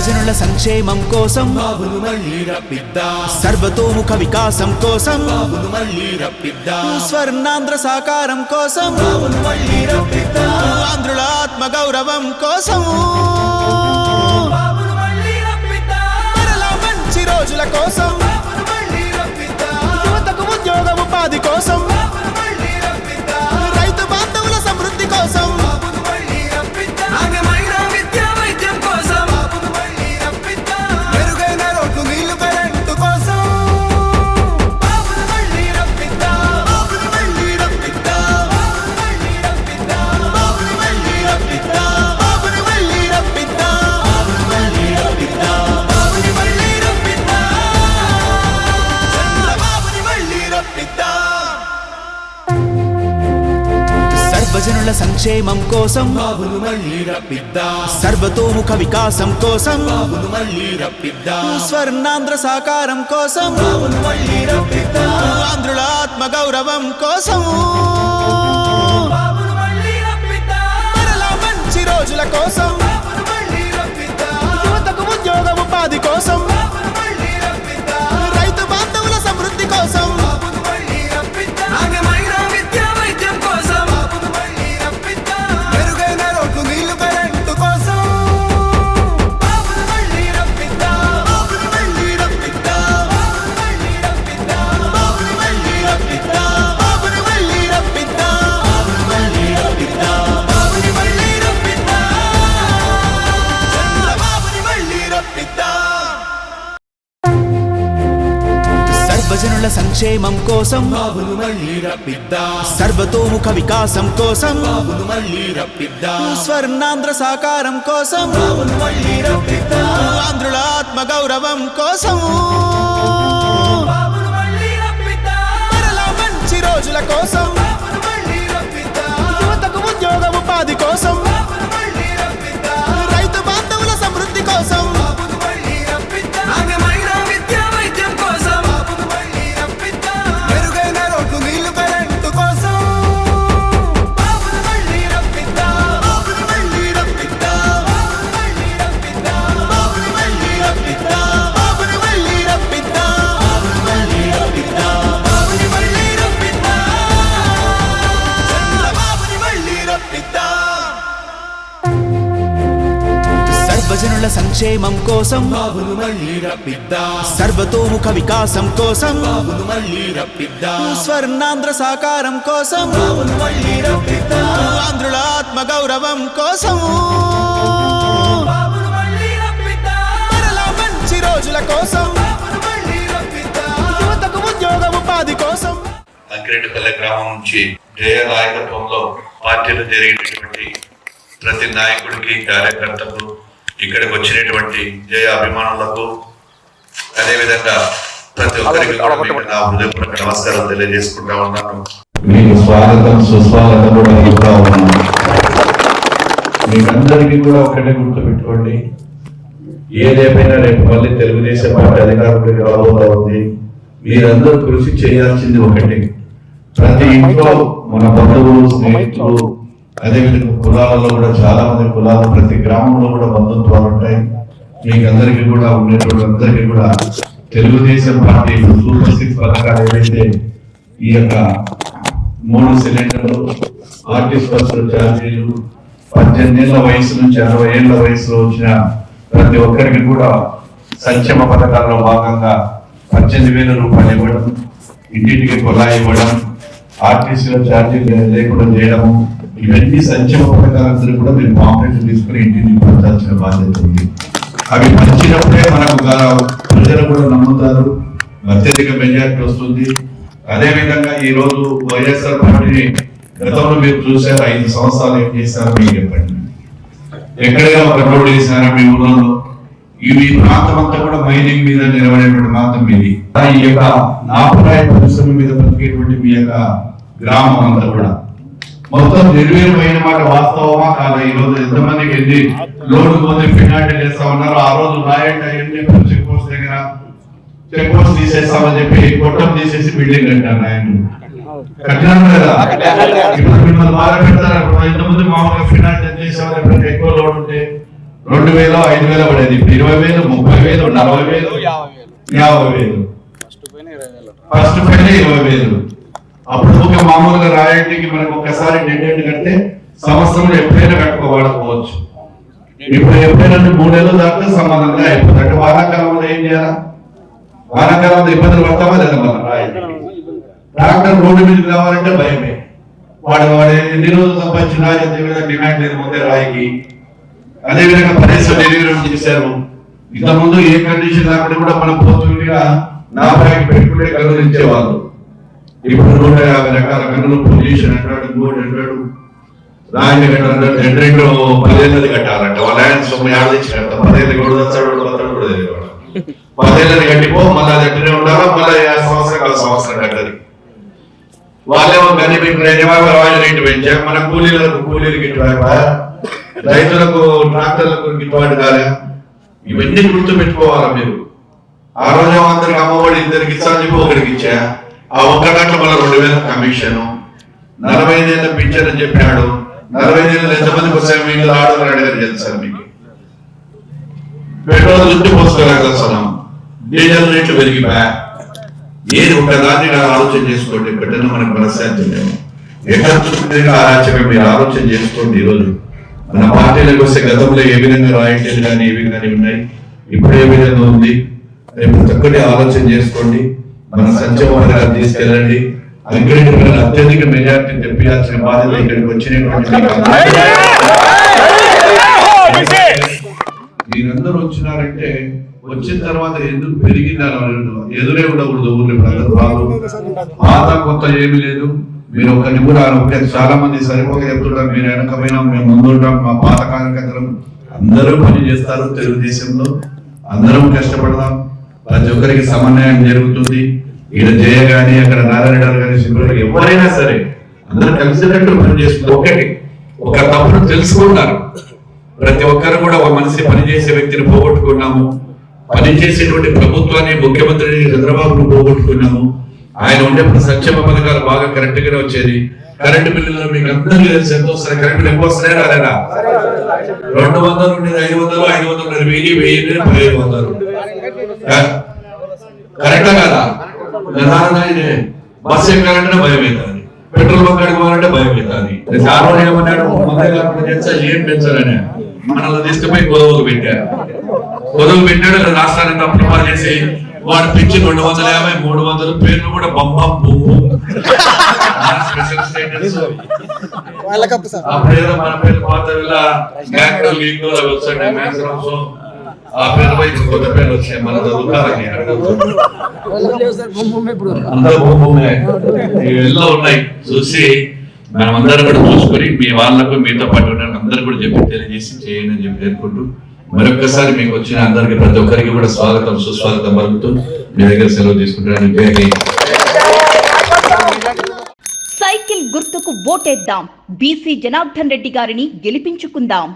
సర్వజనుల సంక్షేమం కోసం బాబును మళ్ళీ రప్పిద్దాం. సర్వతోముఖ వికాసం కోసం బాబును మళ్ళీ రప్పిద్దాం. స్వర్ణాంధ్ర సాకారం కోసం బాబును మళ్ళీ రప్పిద్దాం. ఆంధ్రుల ఆత్మ గౌరవం కోసం మరలా మంచి రోజుల కోసం యువతకు ఉద్యోగ ఉపాధి కోసం సర్వజనుల సంక్షేమం కోసం బాబును మళ్ళీ రప్పిద్దాం. సర్వతోముఖ వికాసం కోసం బాబును మళ్ళీ రప్పిద్దాం. స్వర్ణాంధ్ర సాకారం కోసం బాబును మళ్ళీ రప్పిద్దాం. ఆంధ్రుల ఆత్మ గౌరవం కోసం మరలా మంచి రోజుల కోసం యువతకు ఉద్యోగ ఉపాధి కోసం సర్వజనుల సంక్షేమం కోసం బాబును మళ్ళీ రప్పిద్దాం. సర్వతోముఖ వికాసం కోసం బాబును మళ్ళీ రప్పిద్దాం. స్వర్ణాంధ్ర సాకారం కోసం బాబును మళ్ళీ రప్పిద్దాం. ఆంధ్రుల ఆత్మ గౌరవం కోసం సంక్షేమం కోసం బాబును మళ్ళీ రప్పిద్దాం. సర్వతోముఖ వికాసం కోసం బాబును మళ్ళీ రప్పిద్దాం. స్వర్ణాంధ్ర సాకారం కోసం బాబును మళ్ళీ రప్పిద్దాం. ఆంధ్రుల ఆత్మ గౌరవం కోసం మరలా మంచి రోజుల కోసం బాబును మళ్ళీ రప్పిద్దాం. యువతకు ఉద్యోగ ఉపాధి కోసం అంకిరెడ్డిపల్లె గ్రామం నుంచి జయ నాయకత్వంలో పార్టీలు జరిగినటువంటి ప్రతి నాయకుడికి కార్యకర్తకు ఇక్కడికి వచ్చినటువంటి జయ అభిమానులకు అదేవిధంగా ప్రతి ఒక్కరికి హృదయపూర్వక నమస్కారం తెలియజేసుకుంటా ఉన్నాను. మీకు స్వాగతం సుస్వాగతం కూడా చెప్తా ఉన్నాను. మీకందరికీ కూడా ఒకటే గుర్తుపెట్టుకోండి. ఏదేమైనా రేపు మళ్ళీ తెలుగుదేశం పార్టీ అధికారంలోకి రాబోతా ఉంది. మీరందరూ కృషి చేయాల్సింది ఒకటి. ప్రతి ఇంట్లో మన బంధువులు స్నేహితులు అదేవిధంగా కులాలలో కూడా చాలా మంది కులాలు ప్రతి గ్రామంలో కూడా బంధుత్వాలు ఉంటాయి. మీకు అందరికీ కూడా ఉండేటువంటి అందరికీ కూడా తెలుగుదేశం పార్టీ సూపర్ సిక్స్ పథకాలు ఏవైతే ఈ యొక్క మూడు సిలిండర్లు ఆర్టీస్ బస్సులు ఛార్జీలు పద్దెనిమిది ఏళ్ళ వయసు నుంచి అరవై ఏళ్ళ వయసులో వచ్చిన ప్రతి ఒక్కరికి కూడా సంక్షేమ పథకాల్లో భాగంగా పద్దెనిమిది వేల రూపాయలు ఇవ్వడం ఇంటింటికి కొలా ఇవ్వడం ఆర్టీసీలో ఛార్జీలు లేకుండా చేయడము ఇవన్నీ సంక్షేమ పథకాలందరూ కూడా మీరు పాంప్లెట్ తీసుకుని ఇంటిని పంచాల్సిన బాధ్యత ఉంది. అవి పంచినప్పుడే మనకు ప్రజలు కూడా నమ్ముతారు. అత్యధిక మెజారిటీ వస్తుంది. అదేవిధంగా ఈరోజు ఈ రోజు వైఎస్ఆర్ పార్టీని గతంలో మీరు చూశారు ఐదు సంవత్సరాలు ఏం చేశారో మీకు చెప్పండి. ఎక్కడైనా ఒక రోడ్డు వేసారా మీ ఊళ్ళో ఇవి ప్రాంతం అంతా కూడా మైనింగ్ మీద నిలబడేటువంటి ప్రాంతం ఇది. ఈ యొక్క నాపురాయ పరిశ్రమ మీద బతికేటువంటి మీ యొక్క గ్రామం అంతా కూడా. మొత్తం నిర్వీర్యమైన మాట వాస్తవమా కాదా? ఈ రోజు ఎంతమందికి వెళ్ళి లోడ్ పోతే ఫినాయిల్ చేస్తా ఉన్నారు ఆ రోజు రాయండి అయ్యండి చెక్ పోస్ట్ దగ్గర. చెక్ పోస్ట్ తీసేస్తామని చెప్పి కొట్టం తీసేసి బిల్డింగ్ కట్టారు ఆయన కట్టినారు కదా? ఇప్పుడు మిమ్మల్ని బాగా పెడతారు? ఇంతమంది మామూలుగా ఫినాయిల్ చేసేవారు ఎప్పుడైనా ఎక్కువ లోడ్ ఉంటే? రెండు వేలు ఐదు వేలు పడేది. ఇప్పుడు ఇరవై వేలు ముప్పై వేలు నలభై వేలు యాభై వేలు. ఫస్ట్ పైన ఇరవై వేలు. అప్పుడు ఒక మామూలుగా రాయల్టీకి మనకు ఒక్కసారి డెడ్ కడితే సంవత్సరంలో ఎప్పుడైనా కట్టుకోవాలనుకోవచ్చు ఇప్పుడు ఎప్పుడైనా మూడేళ్ళు దాకా సంబంధంగా అయిపోతుంది. అంటే వానాకాలంలో ఏం చేయాలా? వానాకాలంలో ఇబ్బందులు పడతామా లేదా మనం రాయల్టీకి ట్రాక్టర్ రోడ్డు మీదకి రావాలంటే భయమే. వాడు వాడు ఎన్ని రోజులు సంపాదించిన రాయి డిమాండ్ లేదు ముందే రాయికి. అదే విధంగా పదేశ్వర డెలివరీ చేశారు. ఇంతకుముందు ఏ కండిషన్ రాకుండా కూడా మనం పోతుండగా నా బ్యాంక్ పెట్టుకుంటే గౌరవించేవాళ్ళు ఇచ్చేవాళ్ళు ఇప్పుడు నూట యాభై రకాల కన్నులు పొల్యూషన్ అంటాడు ఇంకోటి అంటాడు. రాయిని కట్టాలంటే రెండు పదేళ్ళది కట్టాలంట. వాళ్ళ ఆయన సొమ్ము ఏడాది ఇచ్చినట్ట పదేళ్ళు కూడా తెచ్చాడు వాడు కూడా తెలియదు పదేళ్ళని కట్టిపో మళ్ళీ అది అట్లనే ఉండాలా? మళ్ళీ ఆ సంవత్సరం కాదు సంవత్సరం కట్టది. వాళ్ళేమో గని రాయల్ రేటు పెంచా? మన కూలీలకు కూలీలు గిట్టుబాటు రైతులకు ట్రాక్టర్లకు గిట్టుబాటు కాలే ఇవన్నీ గుర్తు పెట్టుకోవాలా మీరు? ఆ రోజు అందరికి అమ్మఒడి ఇద్దరికి ఇచ్చా చెప్పి ఒకరికి ఇచ్చా? ఆ ఒక్క దాంట్లో మళ్ళీ రెండు వేల కమిషన్. నలభై ఐదేళ్ళ పింఛన్ అని చెప్పాడు. నలభై ఐదేళ్ళు ఎంతమందికి వస్తాయి మీకు ఆడవాళ్ళు అడిగారు తెలుసా మీకు? పెట్రోల్ దుడ్డు పోసుకోలేకపోతున్నాం డీజిల్ రేట్లు పెరిగిపోయా? ఏది ఒక దాన్ని ఆలోచన చేసుకోండి. బిడ్డను మనకు మనశ్శాంతి. ఎక్కడ చూసుకుంటే ఆరాచకం మీరు ఆలోచన చేసుకోండి ఈరోజు. మన పార్టీలకు వస్తే గతంలో ఏ విధంగా రాయించేది కానీ ఏ విధంగా ఉన్నాయి? ఇప్పుడు ఏ విధంగా ఉంది? రేపు చక్కటి ఆలోచన చేసుకోండి. మన సంక్షేమ పథకాలు తీసుకెళ్ళండి పిల్లలు అత్యధిక మెజార్టీ తెప్పించాల్సిన బాధ్యత ఇక్కడికి వచ్చినటువంటి మీరందరూ వచ్చినారంటే వచ్చిన తర్వాత ఎందుకు పెరిగిందని. ఎదురే ఉండకూడదు ఊర్లో ఇప్పుడు అందరూ రాదు. పాత కొత్త ఏమీ లేదు. మీరు ఒకరిని కూడా ఒక చాలా మంది సరిపోక చెప్తుంటారు మీరు వెనకపోయినా మేము ముందుంటాం మా పాత కార్యకర్తలు అందరూ పని చేస్తారు తెలుగుదేశంలో. అందరం కష్టపడదాం. ప్రతి ఒక్కరికి సమన్వయం జరుగుతుంది. ఈడ జయ గాని అక్కడ నారాయణ కానీ ఎవరైనా సరే అందరూ కలిసినట్టు పని చేస్తున్నారు ఒకటి ఒక తప్పును తెలుసుకుంటారు. ప్రతి ఒక్కరు కూడా ఒక మనిషి పనిచేసే వ్యక్తిని పోగొట్టుకున్నాము. పనిచేసేటువంటి ప్రభుత్వాన్ని ముఖ్యమంత్రిని చంద్రబాబును పోగొట్టుకున్నాము. ఆయన ఉండేప్పుడు సంక్షేమ పథకాలు బాగా కరెక్ట్ గానే వచ్చేది. కరెంటు బిల్లులు మీకు అందరికీ తెలిసి. ఎంత వస్తున్నాయి? కరెంటు బిల్లు ఎక్కువ వస్తున్నాయి రాలేదా? రెండు వందలు ఉండేది ఐదు వందలు ఐదు వందలు వెయ్యి వెయ్యి పదిహేను వందలు. కరెక్టా కదా? నిదానంగా ఇదే. బస్సు ఎక్కాలంటే భయం అవుతుంది పెట్రోల్ బంక్ అడుగుకోవాలంటే భయం అవుతుంది చాలా ఏమన్నాడు? మందే కాకుండా చేస్తా ఏం పెంచాలని మనల్ని తీసుకుపోయి గొడవకు పెట్టారు. గొడవకు పెట్టాడు రాష్ట్రాన్ని తప్పులు చేసి వాడు పిచ్చి రెండు వందల యాభై మూడు వందలు పేర్లు కూడా బొమ్మం బొమ్ము. అప్పుడేదో మన పేరు పాత వెళ్ళ అవి వచ్చాయి. మ్యాక్సిమం ఆ పేరు పై కొత్త పేర్లు వచ్చాయి. మన చదువుతారని అందరూ భూమి ఎల్లో ఉన్నాయి. చూసి మనమందరం కూడా చూసుకొని మీ వాళ్ళకు మీతో పాటు ఉన్న అందరూ కూడా చెప్పి తెలియజేసి చేయండి అని చెప్పి పేర్కొంటూ మరొకసారి మీకు వచ్చిన అందరికి ప్రతి ఒక్కరికి కూడా స్వాగతం సుస్వాగతం పలుకుతూ మీ దగ్గర సెలవు తీసుకుంటాను జై సైకిల్ గుర్తుకు ఓటేద్దాం. బీసీ జనార్దన్ రెడ్డి గారిని గెలిపించుకుందాం.